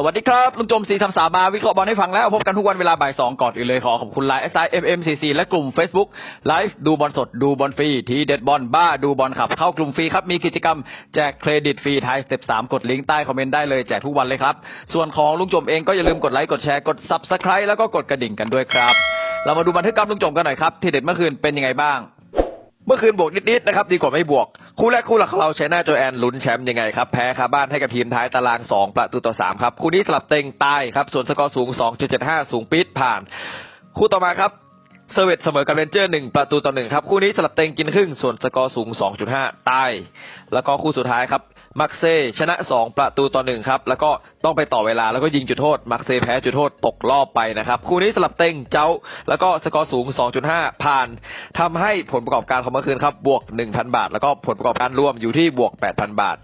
สวัสดีครับ ลุงจมสีทำสามาวิเคราะห์บอลให้ฟังแล้ว พบกันทุกวันเวลาบ่ายสองก่อนอื่นเลยขอขอบคุณไลน์ SI MMCC และกลุ่ม Facebook ไลฟ์ดูบอลสดดูบอลฟรี ทีเด็ดบอลบ้าดูบอลขับ เข้ากลุ่มฟรีครับ มีกิจกรรมแจกเครดิตฟรีไทยสเต็ปสามกดลิงก์ใต้คอมเมนต์ได้เลยแจกทุกวันเลยครับ ส่วนของลุงจมเองก็อย่าลืมกดไลค์กดแชร์กด Subscribe แล้วก็กดกระดิ่งกันด้วยครับ เรามาดูบันทึกกรรมลุงจมกันหน่อยครับทีเด็ดเมื่อคืนเป็นยังไงบ้าง เมื่อคืนบวกนิดๆนะครับดีกว่าไม่บวก คู่แรกคู่หลักของเราใช้หน้าโจแอนลุ้นแชมป์ยังไงครับ แพ้คาบ้านให้กับทีมท้ายตาราง 2 ประตูต่อ 3 ครับ คู่นี้สลับเต็งตายครับ ส่วนสกอร์สูง 2.75 สูงปิดผ่าน คู่ต่อมาครับเซเวตเสมอกับเรนเจอร์หนึ่งประตูต่อหนึ่งครับ คู่นี้สลับเต็งกินครึ่ง ส่วนสกอร์สูง 2.5ตายแล้วก็คู่สุดท้ายครับ มักเซชนะ 2 ประตูต่อ1ครับ แล้วก็ต้องไปต่อเวลาแล้วก็ยิงจุดโทษ มักเซแพ้จุดโทษตกรอบไปนะครับ คู่นี้สลับเต็งเจ้า แล้วก็สกอร์สูง 2.5 ผ่านทำให้ผลประกอบการของเมื่อคืนครับบวก 1,000 บาท แล้วก็ผลประกอบการรวมอยู่ที่บวก 8,000 บาท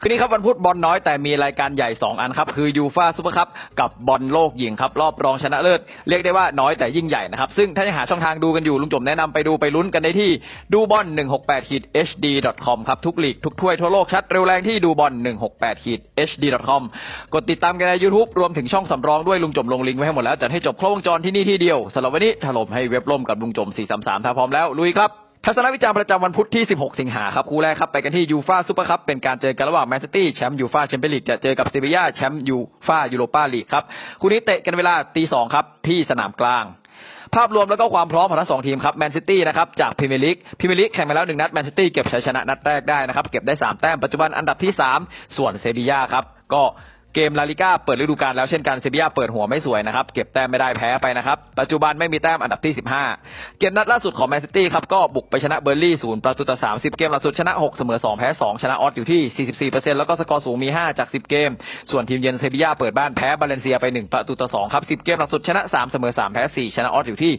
คืนนี้ครับวันพุธบอลน้อยแต่มีรายการใหญ่ 2 อันครับคือยูฟาซูเปอร์คัพกับบอลโลกหญิงครับรอบรองชนะเลิศเรียกได้ว่าน้อยแต่ยิ่งใหญ่นะครับ ซึ่งถ้ายังหาช่องทางดูกันอยู่ลุงจมแนะนำไปดูไปลุ้นกันได้ที่ดูบอล168 hd com ครับทุกลีกทุกถ้วยทั่วโลกชัดเร็วแรงที่ดูบอล168 hd com กดติดตามกันใน YouTube รวมถึงช่องสำรองด้วยลุงจมลงลิงก์ไว้ให้หมดแล้วจัดให้จบครบวงจรที่นี่ที่เดียวสำหรับวันนี้ถล่มให้เว็บล่มกับลุงจม433ถ้าพร้อมแล้วลุยครับ ทัศนวิจารณ์ประจำวันพุธที่ 16 สิงหาครับคู่แรกครับไปกันที่ยูฟาซูเปอร์คัพเป็นการเจอกันระหว่างแมนซิตี้แชมป์ยูฟาแชมเปี้ยนลีกจะเจอกับเซบียาแชมป์ยูฟายูโรปาลีกครับคู่นี้เตะกันเวลาตีสองครับที่สนามกลางภาพรวมแล้วก็ความพร้อมของทั้งสองทีมครับแมนซิตี้นะครับจากพรีเมียร์ลีกพรีเมียร์ลีกแข่งมาแล้วหนึ่งนัดแมนซิตี้เก็บชัยชนะนัดแรกได้นะครับเก็บได้สามแต้มปัจจุบันอันดับที่สามส่วนเซบียาครับก็ เกมลาลิก้าเปิดฤดูกาลแล้วเช่นกันเซบียาเปิดหัวไม่สวยนะครับ เก็บแต้มไม่ได้แพ้ไปนะครับ ปัจจุบันไม่มีแต้มอันดับที่ 15 เกมนัดล่าสุดของแมนซิตี้ครับก็บุกไปชนะเบอร์ลี่ศูนย์ประตูต่อ30เกมล่าสุดชนะ6เสมอ2แพ้2 ชนะออสอยู่ที่ 44%แล้วก็สกอร์สูงมี 5 จาก 10 เกม ส่วนทีมเยือนเซบียาเปิดบ้านแพ้บาเลนเซียไป 1 ประตูต่อ2ครับ10 เกมล่าสุดชนะ3เสมอ3แพ้4ชนะออสอยู่ที่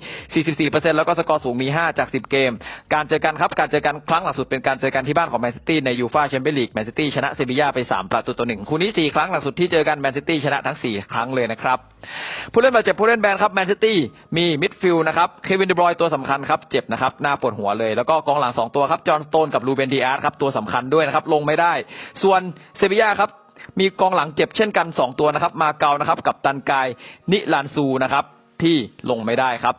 44%แล้วก็สกอร์สูงมี 5 จาก 10 เกม การเจอกันครับการเจอกันครั้งล่าสุดเป็นการเจอกันที่บ้านของแมนซิตี้ในยูฟ่าแชมเปี้ยนลีกแมนซิตี้ชนะเซบียาไปสามประตูต่อหนึ่งคู่นี้สี่ครั้งลังสุดที่เจอกันแมนซิตี้ชนะทั้ง 4 ครั้งเลยนะครับ ผู้เล่นบาดเจ็บผู้เล่นแบนครับแมนซิตี้มีมิดฟิลด์นะครับเควินเดบรอยตัวสำคัญครับเจ็บนะครับหน้าปวดหัวเลย แล้วก็กองหลัง 2 ตัวครับจอห์นสโตนกับลูเบนดีอาร์ครับตัวสำคัญด้วยนะครับลงไม่ได้ ส่วนเซบียาครับมีกองหลังเจ็บเช่นกัน 2 ตัวนะครับมาเกานะครับกับตันกายนิลานซูนะครับ ที่ลงไม่ได้ครับ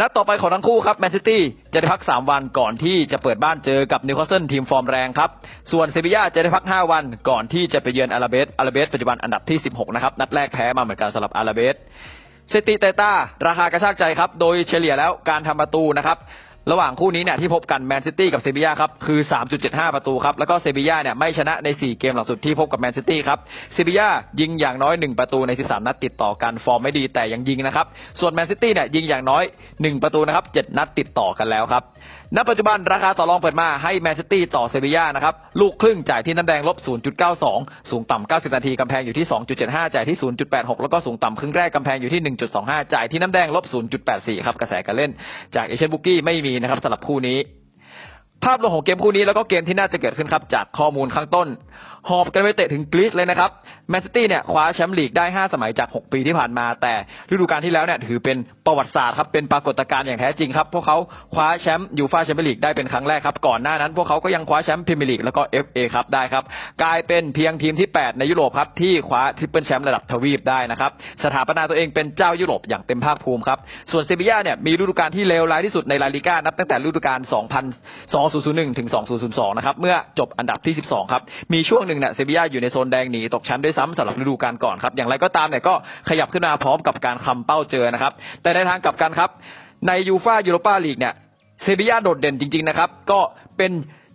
นัดต่อไปของทั้งคู่ครับแมนซิตี้จะได้พัก 3 วันก่อนที่จะเปิดบ้านเจอกับนิวคาสเซิลทีมฟอร์มแรงครับ ส่วนเซบียาจะได้พัก 5 วันก่อนที่จะไปเยือนอาราเบสอาราเบสปัจจุบันอันดับที่ 16 นะครับ นัดแรกแพ้มาเหมือนกันสำหรับอาราเบสเซติเตต้าราคากระชากใจครับ โดยเฉลี่ยแล้วการทำประตูนะครับ ระหว่างคู่นี้เนี่ยที่พบกันแมนซิตี้กับเซบียาครับคือ 3.75 ประตูครับแล้วก็เซบียาเนี่ยไม่ชนะใน 4 เกมหลังสุดที่พบกับแมนซิตี้ครับเซบียายิงอย่างน้อย 1 ประตูใน 13 นัดติดต่อกันฟอร์มไม่ดีแต่ยังยิงนะครับส่วนแมนซิตี้เนี่ยยิงอย่างน้อย 1 ประตูนะครับ7นัดติดต่อกันแล้วครับ ณปัจจุบันราคาต่อรองเปิดมาให้แมนซิตี้ต่อเซบียานะครับ ลูกครึ่งจ่ายที่น้ำแดงลบ 0.92 สูงต่ำ 90 นาทีกำแพงอยู่ที่ 2.75 จ่ายที่ 0.86 แล้วก็สูงต่ำครึ่งแรกกำแพงอยู่ที่ 1.25 จ่ายที่น้ำแดงลบ 0.84 ครับกระแสการเล่น จากเอเชียนบุกี้ไม่มีนะครับสำหรับคู่นี้ ภาพรวมของเกมคู่นี้แล้วก็เกมที่น่าจะเกิดขึ้นครับจากข้อมูลข้างต้น หอบกันไปเตะถึงกรีซเลยนะครับแมนซิตี้เนี่ยคว้าแชมป์ลีกได้ 5 สมัยจาก 6 ปีที่ผ่านมา แต่ฤดูกาลที่แล้วเนี่ยถือเป็นประวัติศาสตร์ครับเป็นปรากฏการณ์อย่างแท้จริงครับ พวกเขาคว้าแชมป์ยูฟ่าแชมเปี้ยนลีกได้เป็นครั้งแรกครับ ก่อนหน้านั้น พวกเขาก็ยังคว้าแชมป์พรีเมียร์ลีกแล้วก็ FA ครับได้ครับกลายเป็นเพียงทีมที่ 8 ในยุโรปครับที่คว้าทริปเปิลแชมป์ระดับทวีปได้นะครับสถาปนาตัวเองเป็นเจ้ายุโรปอย่างเต็มภาคภูมิครับส่วนเซบียาเนี่ยมีฤดูกาลที่เลวร้ายที่สุดในลาลิก้านับตั้งแต่ฤดูกาล2001 ถึง 2002 นะครับ เมื่อจบอันดับที่ 12 ครับ มีช่วงหนึ่งเนี่ยเซบียาอยู่ในโซนแดงหนีตกชั้นด้วยซ้ำสำหรับฤดูกาลก่อนครับ อย่างไรก็ตามเนี่ยก็ขยับขึ้นมาพร้อมกับการคำเป้าเจอนะครับ แต่ในทางกลับกันครับ ในยูฟายูโรปาลีกเนี่ยเซบียาโดดเด่นจริงๆนะครับ ก็เป็น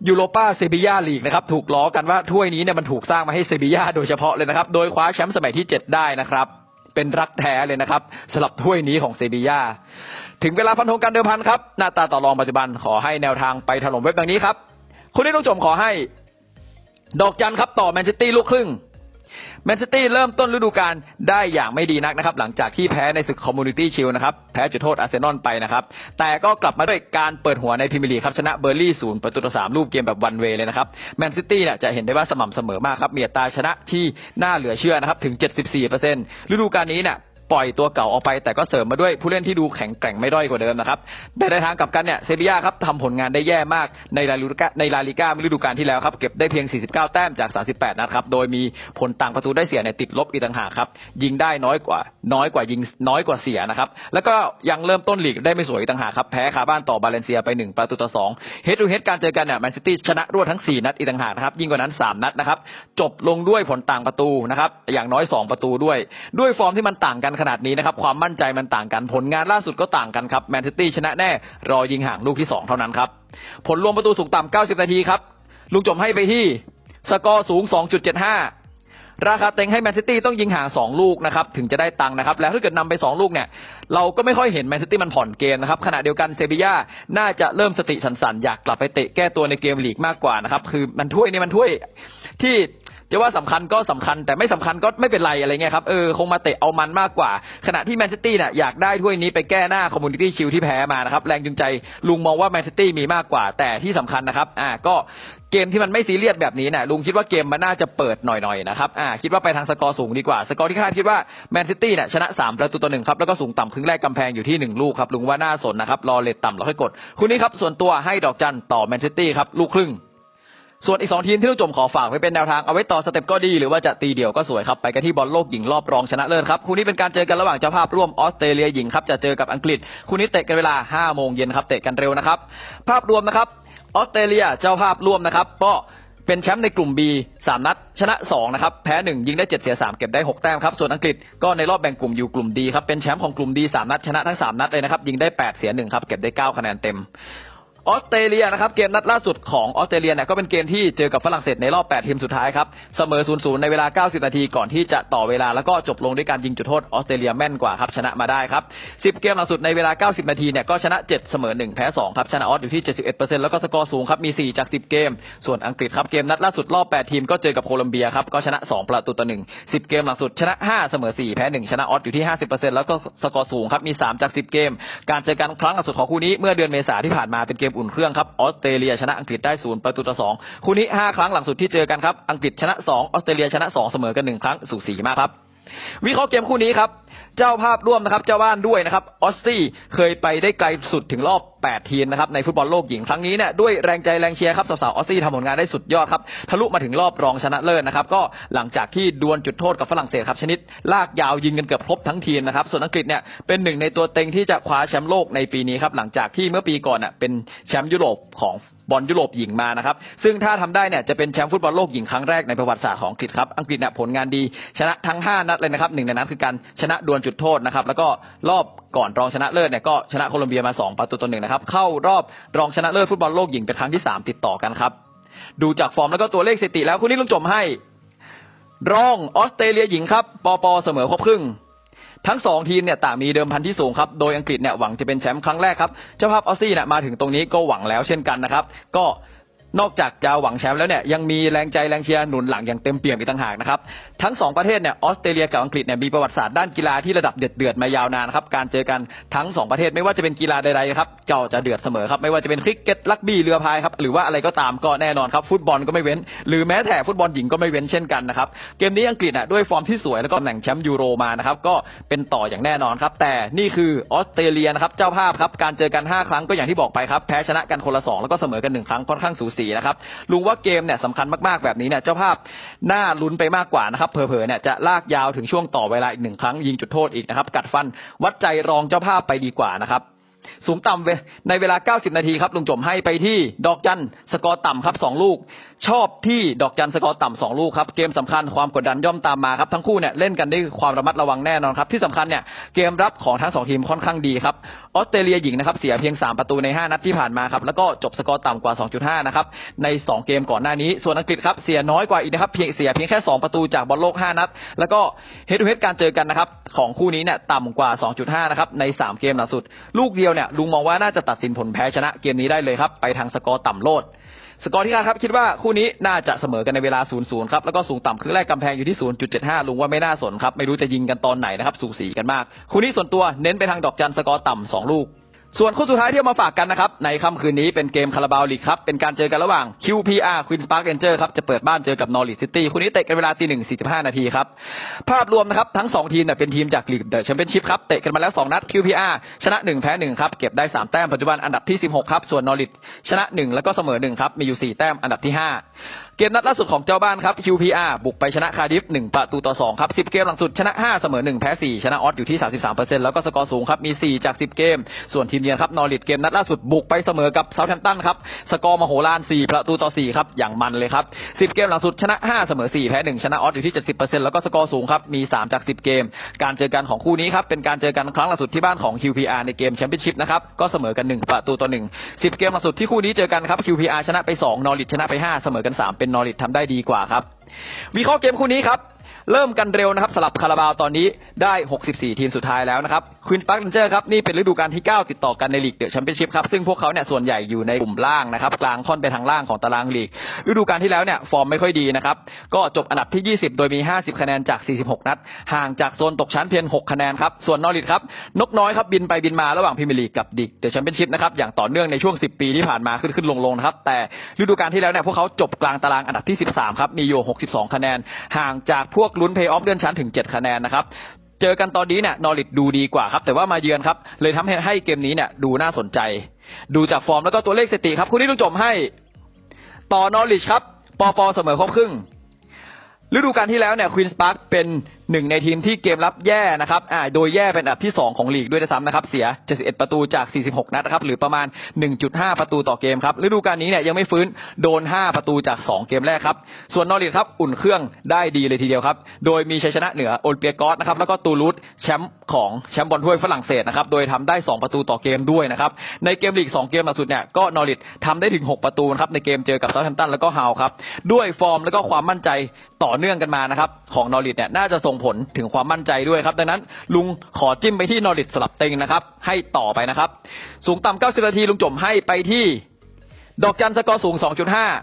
ยูโรปาเซบียาลีกนะครับ ถูกล้อกันว่าถ้วยนี้เนี่ยมันถูกสร้างมาให้เซบียาโดยเฉพาะเลยนะครับ โดยคว้าแชมป์สมัยที่ 7 ได้นะครับ เป็นรักแท้เลยนะครับสลับถ้วยนี้ของเซบียาถึงเวลาฟันธงการเดิมพันครับ หน้าตาต่อรองปัจจุบันขอให้แนวทางไปถล่มเว็บดังนี้ครับคุณที่ต้องชมขอให้ ดอกจันครับต่อแมนซิตี้ลูกครึ่ง แมนซิตี้เริ่มต้นฤดูกาลได้อย่างไม่ดีนักนะครับ หลังจากที่แพ้ในศึกคอมมูนิตี้ชิลนะครับ แพ้จุดโทษอาร์เซนอลไปนะครับ แต่ก็กลับมาด้วยการเปิดหัวในพรีเมียร์ลีกครับ ชนะเบอร์ลี่ศูนย์ประตูต่อสามรูปเกมแบบวันเวเลยนะครับ แมนซิตี้เนี่ยจะเห็นได้ว่าสม่ำเสมอมากครับเมียตาชนะที่น่าเหลือเชื่อนะครับถึง 74%ฤดูกาลนี้เนี่ย ปล่อยตัวเก่าออกไป แต่ก็เสริมมาด้วยผู้เล่นที่ดูแข็งแกร่งไม่ด้อยกว่าเดิมนะครับแต่ในทางกลับกันเนี่ยเซบียาครับทำผลงานได้แย่มากในลาลิกาในลาลิก้าฤดูกาลที่แล้วครับเก็บได้เพียง 49 แต้มจาก 38 นัดครับโดยมีผลต่างประตูได้เสียเนี่ยติดลบอีกต่างหากครับยิงได้น้อยกว่าน้อยกว่ายิงน้อยกว่าเสียนะครับแล้วก็ยังเริ่มต้นลีกได้ไม่สวยอีกต่างหากครับแพ้คาบ้านต่อบาเลนเซียไป 1 ประตูต่อ2เฮดทูเฮดการเจอกันเนี่ยแมนซิตี้ชนะรวดทั้ง 4 นัดอีกต่างหากนะครับยิ่งกว่านั้น 3 นัดนะครับจบลงด้วยผลต่างประตูนะครับอย่างน้อย 2 ประตูด้วย ด้วยฟอร์มที่มันต่างกันขนาดนี้นะครับความมั่นใจมันต่างกันผลงานล่าสุดก็ต่างกันครับแมนซิตี้ชนะแน่รอยิงห่างลูกที่ 2 เท่านั้นครับผลรวมประตูสูงต่ำ90 นาทีครับลุงจมให้ไปที่สกอร์สูง 2.75 ราคาเต็งให้แมนซิตี้ต้องยิงห่าง 2 ลูกนะครับถึงจะได้ตังค์นะครับ แล้วถ้าเกิดนำไป 2 ลูกเนี่ย เราก็ไม่ค่อยเห็นแมนซิตี้มันผ่อนเกมนะครับ ขณะเดียวกันเซบียาน่าจะเริ่มสติสันสันๆอยากกลับไปเตะแก้ตัวในเกมลีกมากกว่านะครับ คือมันถ้วยนี่มันถ้วยที่ จะว่าสำคัญก็สำคัญแต่ไม่สำคัญก็ไม่เป็นไรอะไรเงี้ยครับเออคงมาเตะเอามันมากกว่า ขณะที่แมนซิตี้เนี่ยอยากได้ถ้วยนี้ไปแก้หน้าคอมมูนิตี้ชิลที่แพ้มานะครับแรงจูงใจลุงมองว่าแมนซิตี้มีมากกว่า แต่ที่สำคัญนะครับอ่าก็เกมที่มันไม่ซีเรียสแบบนี้นี่ยลุงคิดว่าเกมมันน่าจะเปิดหน่อยๆนะครับอ่าคิดว่าไปทางสกอร์สูงดีกว่า สกอร์ที่คาดคิดว่าแมนซิตี้เนี่ยชนะ 3 ประตูต่อหนึ่งครับแล้วก็สูงต่ำครึ่งแรกกำแพงอยู่ที่หนึ่งลูกครับลุงว่าน่าสนนะครับรอเลทต่ำแล้วค่อยกด คุณนี้ครับส่วนตัวให้ดอกจันต่อแมนซิตี้ครับลูกครึ่ง ส่วนอีกสองทีมที่ลูกจมขอฝากไว้เป็นแนวทางเอาไว้ต่อสเต็ปก็ดีหรือว่าจะตีเดี่ยวก็สวยครับ ไปกันที่บอลโลกหญิงรอบรองชนะเลิศครับ คู่นี้เป็นการเจอกันระหว่างเจ้าภาพร่วมออสเตรเลียหญิงครับจะเจอกับอังกฤษ คู่นี้เตะกันเวลา 5 โมงเย็นครับเตะกันเร็วนะครับ ภาพรวมนะครับออสเตรเลียเจ้าภาพร่วมนะครับก็เป็นแชมป์ในกลุ่ม B 3 นัด ชนะ 2 นะครับ แพ้ 1 ยิงได้ 7 เสีย 3 เก็บได้ 6 แต้มครับ ส่วนอังกฤษก็ในรอบแบ่งกลุ่มอยู่กลุ่ม D ครับ เป็นแชมป์ของกลุ่ม D 3 นัด ชนะทั้ง 3 นัดเลยนะครับ ยิงได้ 8 เสีย 1 ครับ เก็บได้ 9 คะแนนเต็ม ออสเตรเลียนะครับเกมนัดล่าสุดของออสเตรเลียเนี่ยก็เป็นเกมที่เจอกับฝรั่งเศสในรอบ 8 ทีมสุดท้ายครับเสมอ 0-0 ในเวลา 90 นาทีก่อนที่จะต่อเวลาแล้วก็จบลงด้วยการยิงจุดโทษออสเตรเลียแม่นกว่าครับชนะมาได้ครับ 10 เกมล่าสุดในเวลา 90 นาทีเนี่ยก็ชนะ 7 เสมอ 1 แพ้ 2 ครับ ชนะออสอยู่ที่ 71%แล้วก็สกอร์สูงครับมี 4 จาก 10 เกม ส่วนอังกฤษครับเกมนัดล่าสุดรอบ 8 ทีมก็เจอกับโคลัมเบียครับก็ชนะ 2 ประตูต่อ 1 10 เกมหลังสุดชนะ 5 เสมอ 4 แพ้ 1 ชนะออสอยู่ที่ 50%แล้วก็สกอร์สูงครับมี 3 จาก 10 เกม การเจอกันครั้งล่าสุดของคู่นี้เมื่อเดือนเมษาที่ผ่านมาเป็นเกมอุ่นเครื่องครับออสเตรเลียชนะอังกฤษได้ศูนย์ประตูต่อสองคู่นี้ห้าครั้งหลังสุดที่เจอกันครับอังกฤษชนะสองออสเตรเลียชนะสองเสมอกันหนึ่งครั้งสูสีมากครับวิเคราะห์เกมคู่นี้ครับ เจ้าภาพร่วมนะครับ เจ้าบ้านด้วยนะครับออสซี่เคยไปได้ไกลสุดถึงรอบ 8 ทีมนะครับในฟุตบอลโลกหญิงครั้งนี้เนี่ยด้วยแรงใจแรงเชียร์ครับสาวๆออสซี่ทำผลงานได้สุดยอดครับทะลุมาถึงรอบรองชนะเลิศนะครับก็หลังจากที่ดวลจุดโทษกับฝรั่งเศสครับชนิด ลากยาวยิงกันเกือบครบทั้งทีมนะครับส่วนอังกฤษเนี่ยเป็นหนึ่งในตัวเต็งที่จะคว้าแชมป์โลกในปีนี้ครับหลังจากที่เมื่อปีก่อนน่ะเป็นแชมป์ยุโรปของ บอลยุโรปหญิงมานะครับ ซึ่งถ้าทำได้เนี่ยจะเป็นแชมป์ฟุตบอลโลกหญิงครั้งแรกในประวัติศาสตร์ของอังกฤษครับ อังกฤษเนี่ยผลงานดีชนะทั้ง 5 นัดเลยนะครับหนึ่งในนั้นคือการชนะดวลจุดโทษนะครับ แล้วก็รอบก่อนรองชนะเลิศเนี่ยก็ชนะโคลอมเบียมา 2 ประตูต่อหนึ่งนะครับ เข้ารอบรองชนะเลิศฟุตบอลโลกหญิงเป็นครั้งที่ 3 ติดต่อกันครับ ดูจากฟอร์มแล้วก็ตัวเลขสถิติแล้วคุณนี่ลุงจมให้ รองออสเตรเลียหญิงครับปอปอเสมอครบครึ่ง ทั้งสองทีมเนี่ยต่างมีเดิมพันที่สูงครับ โดยอังกฤษเนี่ยหวังจะเป็นแชมป์ครั้งแรกครับ เจ้าภาพออสซี่เนี่ยมาถึงตรงนี้ก็หวังแล้วเช่นกันนะครับ ก็ นอกจากจะหวังแชมป์แล้วเนี่ยยังมีแรงใจแรงเชียร์หนุนหลังอย่างเต็มเปี่ยมอีกต่างหากนะครับทั้งสองประเทศเนี่ยออสเตรเลียกับอังกฤษเนี่ยมีประวัติศาสตร์ด้านกีฬาที่ระดับเดือดเดือดมายาวนานครับการเจอกันทั้งสองประเทศไม่ว่าจะเป็นกีฬาใดๆครับก็จะเดือดเสมอครับไม่ว่าจะเป็นคริกเก็ตลักบี้เรือพายครับหรือว่าอะไรก็ตามก็แน่นอนครับฟุตบอลก็ไม่เว้น หรือแม้แต่ฟุตบอลหญิงก็ไม่เว้นเช่นกันนะครับเกมนี้อังกฤษอะด้วยฟอร์มที่สวยแล้วก็แหน่งแชมป์ยูโรมานะครับก็เป็นต่ออย่างแน่นอนครับแต่นี่คือออสเตรเลียนะครับเจ้าภาพครับการเจอกัน 5 ครั้งก็อย่างที่บอกไปครับแพ้ชนะกันคนละสองแล้วก็เสมอกันหนึ่งครั้งค่อนข้างสูสีนะครับลุงว่าเกมเนี่ยสำคัญมากๆแบบนี้เนี่ยเจ้าภาพน่าลุ้นไปมากกว่านะครับเผลอๆเนี่ยจะลากยาวถึงช่วงต่อเวลาอีกหนึ่งครั้งยิงจุดโทษอีกนะครับกัดฟันวัดใจรองเจ้าภาพไปดีกว่านะครับสูงต่ำในเวลา 90 นาทีครับลุงจมให้ไปที่ดอกจันสกอร์ต่ำครับ 2 ลูก ชอบที่ดอกจันสกอร์ต่ำ2ลูกครับเกมสำคัญความกดดันย่อมตามมาครับทั้งคู่เนี่ยเล่นกันด้วยความระมัดระวังแน่นอนครับที่สำคัญเนี่ยเกมรับของทั้งสองทีมค่อนข้างดีครับออสเตรเลียหญิงนะครับเสียเพียง 3 ประตูใน 5 นัดที่ผ่านมาครับแล้วก็จบสกอร์ต่ำกว่า 2.5 นะครับใน 2 เกมก่อนหน้านี้ ส่วนอังกฤษครับเสียน้อยกว่าอีกนะครับเพียงเสียเพียงแค่ 2 ประตูจากบอลโลก 5 นัด แล้วก็เฮดทูเฮดการเจอกันนะครับของคู่นี้เนี่ยต่ำกว่า 2.5 นะครับใน 3 เกมล่าสุด ลูกเดียวเนี่ยลุงมองว่าน่าจะตัดสินผลแพ้ชนะเกมนี้ได้เลยครับไปทางสกอร์ต่ำโลด สกอร์ที่คาดครับคิดว่าคู่นี้น่าจะเสมอกันในเวลา 0-0 ครับ แล้วก็สูงต่ำครึ่งแรกกำแพงอยู่ที่ 0.75 ลุงว่าไม่น่าสนครับ ไม่รู้จะยิงกันตอนไหนนะครับ สูสีกันมาก คู่นี้ส่วนตัวเน้นไปทางดอกจันสกอร์ต่ำสองลูก ส่วนคู่สุดท้ายที่เอามาฝากกันนะครับ ในค่ำคืนนี้เป็นเกมคาราบาวลีกครับ เป็นการเจอกันระหว่าง QPR Queen's Park Ranger ครับ จะเปิดบ้านเจอกับ Norwich City คู่นี้เตะกันเวลาตีหนึ่งสี่สิบห้านาทีครับ ภาพรวมนะครับ ทั้งสองทีมเป็นทีมจากลีกเดอะแชมเปี้ยนชิพครับ เตะกันมาแล้ว2นัด QPR ชนะ1แพ้1ครับ เก็บได้3แต้มปัจจุบันอันดับที่16ครับ ส่วน Norwich ชนะ1แล้วก็เสมอ1ครับ มีอยู่4แต้มอันดับที่5 เกมนัดล่าสุดของเจ้าบ้านครับ QPR บุกไปชนะคาร์ดิฟ 1 ประตูต่อ 2 ครับ 10 เกมหลังสุดชนะ 5 เสมอ 1 แพ้ 4 ชนะออสอยู่ที่ 33%แล้วก็สกอร์สูงครับ มี 4 จาก 10 เกม ส่วนทีมเยือนครับ นอริทเกมนัดล่าสุดบุกไปเสมอกับเซาท์แฮมป์ตันครับ สกอร์มโหฬาร4 ประตูต่อ 4 ครับ อย่างมันเลยครับ 10 เกมหลังสุดชนะ 5 เสมอ 4 แพ้ 1 ชนะออสอยู่ที่ 70%แล้วก็สกอร์สูงครับ มี 3 จาก 10 เกม การเจอกันของคู่นี้ครับ เป็นการเจอกันครั้งล่าสุดที่บ้านของ QPR ในเกมแชมเปี้ยนชิพนะครับ ก็เสมอกัน 1 ประตูต่อ 1 10 เกมหลังสุดที่คู่นี้เจอกันครับ QPR ชนะไป 2 นอริทชนะไป 5 เสมอกัน 3 เป็นนอริททำได้ดีกว่าครับวิเคราะห์เกมคู่นี้ครับ เริ่มกันเร็วนะครับสลับคาราบาวตอนนี้ได้ 64 ทีมสุดท้ายแล้วนะครับควินสปาร์ r เ n นเจอร์ครับนี่เป็นฤดูกาลที่ 9 ติดต่อกันในลีกเดอะแชมเปี้ยนชิพครับซึ่งพวกเขาเนี่ยส่วนใหญ่อยู่ในกลุ่มล่างนะครับกลางค่อนไปทางล่างของตารางลีก ฤดูกาลที่แล้วเนี่ยฟอร์มไม่ค่อยดีนะครับก็จบอันดับที่ 20 โดยมี 50 คะแนนจาก 46 นัด ห่างจากโซนตกชั้นเพียง 6 คะแนนครับส่วนนอริทครับนกน้อยครับบินไปบินมาระหว่างพรีเมียร์ลีกกับดิกเดอะแชมเปี้ยนชิพนะครับอย่างต่อเนื่องในช่วง 10 ปีที่ผ่านมาขึ้นขึ้นลงลงนะครับแต่ฤดูกาลที่แล้วเนี่ยพวกเขาจบกลางตารางอันดับที่ 13 ครับมีอยู่ 62 คะแนน ห่างจากพวกลุ้นเพย์ออฟเลื่อนชั้นถึง 7 คะแนนนะครับ เจอกันตอนนี้เนี่ยนอริทดูดีกว่าครับ แต่ว่ามาเยือนครับ เลยทำให้ให้เกมนี้เนี่ยดูน่าสนใจ ดูจากฟอร์มแล้วก็ตัวเลขสติครับ คุณนี่ลุงจมให้ ต่อนอริดครับปอปอเสมอครบครึ่งฤดูกาลที่แล้วเนี่ยควีนสปาร์กเป็น หนึ่งในทีมที่เกมรับแย่นะครับอ่าโดยแย่เป็นอันดับที่ 2 ของลีกด้วยนะซ้ำนะครับ เสีย 71 ประตูจาก 46 นัดนะครับ หรือประมาณ 1.5 ประตูต่อเกมครับ ฤดูกาลนี้เนี่ยยังไม่ฟื้น โดน 5 ประตูจาก 2 เกมแรกครับ ส่วนนอริทครับ อุ่นเครื่องได้ดีเลยทีเดียวครับ โดยมีชัยชนะเหนือโอลิเปียกอสนะครับ แล้วก็ตูลูสแชมป์ของแชมป์บอลถ้วยฝรั่งเศสนะครับ โดยทำได้ 2 ประตูต่อเกมด้วยนะครับ ในเกมลีก 2 เกมล่าสุดเนี่ย ก็นอริททำได้ถึง 6 ประตูนะครับ ในเกมเจอกับเซาท์แฮมป์ตันแล้วก็ฮาวครับ ด้วยฟอร์มแล้วก็ความมั่นใจต่อเนื่องกันมานะครับ ของนอริทเนี่ย น่าจะส่งผลถึงความมั่นใจด้วยครับ ดังนั้น ลุงขอจิ้มไปที่นอริสสลับเต็งนะครับ ให้ต่อไปนะครับ สูงต่ำ90นาทีลุงจมให้ไปที่ ดอกจันสกอร์สูง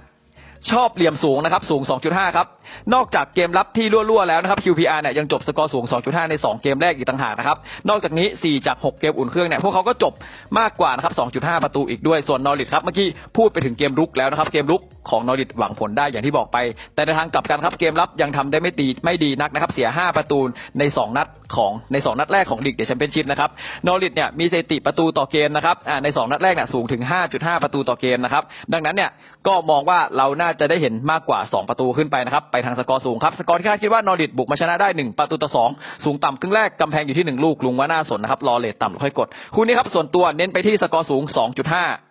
2.5 ชอบเหลี่ยมสูงนะครับ สูง 2.5 ครับ นอกจากเกมรับที่รั่วๆแล้วนะครับ QPR เนี่ยยังจบสกอร์สูง 2.5 ใน 2 เกมแรกอีกต่างหากนะครับ นอกจากนี้ 4 จาก 6 เกมอุ่นเครื่องเนี่ยพวกเขาก็จบมากกว่านะครับ 2.5 ประตูอีกด้วย ส่วนนอริทครับ เมื่อกี้พูดไปถึงเกมรุกแล้วนะครับ เกมรุกของนอริทหวังผลได้อย่างที่บอกไป แต่ในทางกลับกันครับ เกมรับยังทำได้ไม่ดีไม่ดีนักนะครับ เสีย 5 ประตูใน 2 นัดของใน 2 นัดแรกของลีกเดอะแชมเปี้ยนชิพนะครับ นอริทเนี่ยมีสถิติประตูต่อเกมนะครับใน2นัดแรกเนี่ยสูงถึง 5.5 ประตูต่อเกมนะครับ ดังนั้นเนี่ยก็มองว่าเราน่าจะได้เห็นมากกว่า 2 ประตูขึ้นไปนะครับไปทางสกอร์สูงครับ สกอร์ที่คาดคิดว่านอริทบุกมาชนะได้ 1 ประตูต่อ 2 สูงต่ำครึ่งแรกกำแพงอยู่ที่ 1 ลูกลุงว่าน่าสนนะครับรอเลทต่ำค่อยกด คู่นี้ครับส่วนตัวเน้นไปที่สกอร์สูง 2.5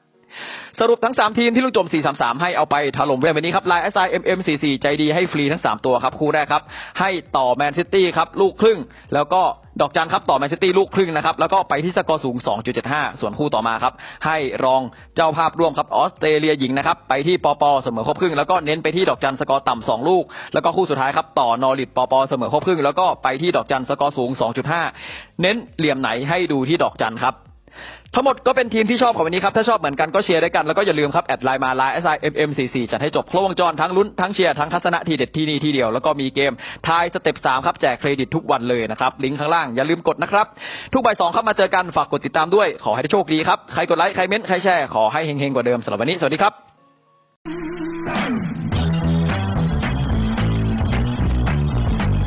สรุปทั้ง 3 ทีมที่ลูกจม 433 ให้เอาไปถล่มเว็บวันนี้ครับไลน์ s i m m 4 4 ใจดีให้ฟรีทั้ง 3 ตัวครับ คู่แรกครับ ให้ต่อแมนซิตี้ครับลูกครึ่ง แล้วก็ดอกจันครับต่อแมนซิตี้ลูกครึ่งนะครับ แล้วก็ไปที่สกอร์สูง 2.75 ส่วนคู่ต่อมาครับ ให้รองเจ้าภาพร่วมครับออสเตรเลียหญิงนะครับ ไปที่ปอปอเสมอครบครึ่ง แล้วก็เน้นไปที่ดอกจันสกอร์ต่ำ2ลูก แล้วก็คู่สุดท้ายครับต่อนอริทปอปอเสมอครบครึ่ง แล้วก็ไปที่ดอกจันสกอร์สูง 2.5 เน้นเหลี่ยมไหนให้ดูที่ดอกจันครับ ทั้งหมดก็เป็นทีมที่ชอบของวันนี้ครับ ถ้าชอบเหมือนกันก็เชียร์ด้วยกัน แล้วก็อย่าลืมครับ แอดไลน์มาไลน์ s i m m 4 4จัดให้จบครบวงจรทั้งลุ้น ทั้งเชียร์ ทั้งทัศนะทีเด็ดที่นี่ที่เดียว แล้วก็มีเกมทายสเต็ป3ครับ แจกเครดิตทุกวันเลยนะครับ ลิงก์ข้างล่างอย่าลืมกดนะครับ ทุกบ่ายสองครับมาเจอกันฝากกดติดตามด้วย ขอให้ได้โชคดีครับใครกดไลค์ใครเม้นต์ใครแชร์ขอให้เฮงๆกว่าเดิมสำหรับวันนี้สวัสดีครับ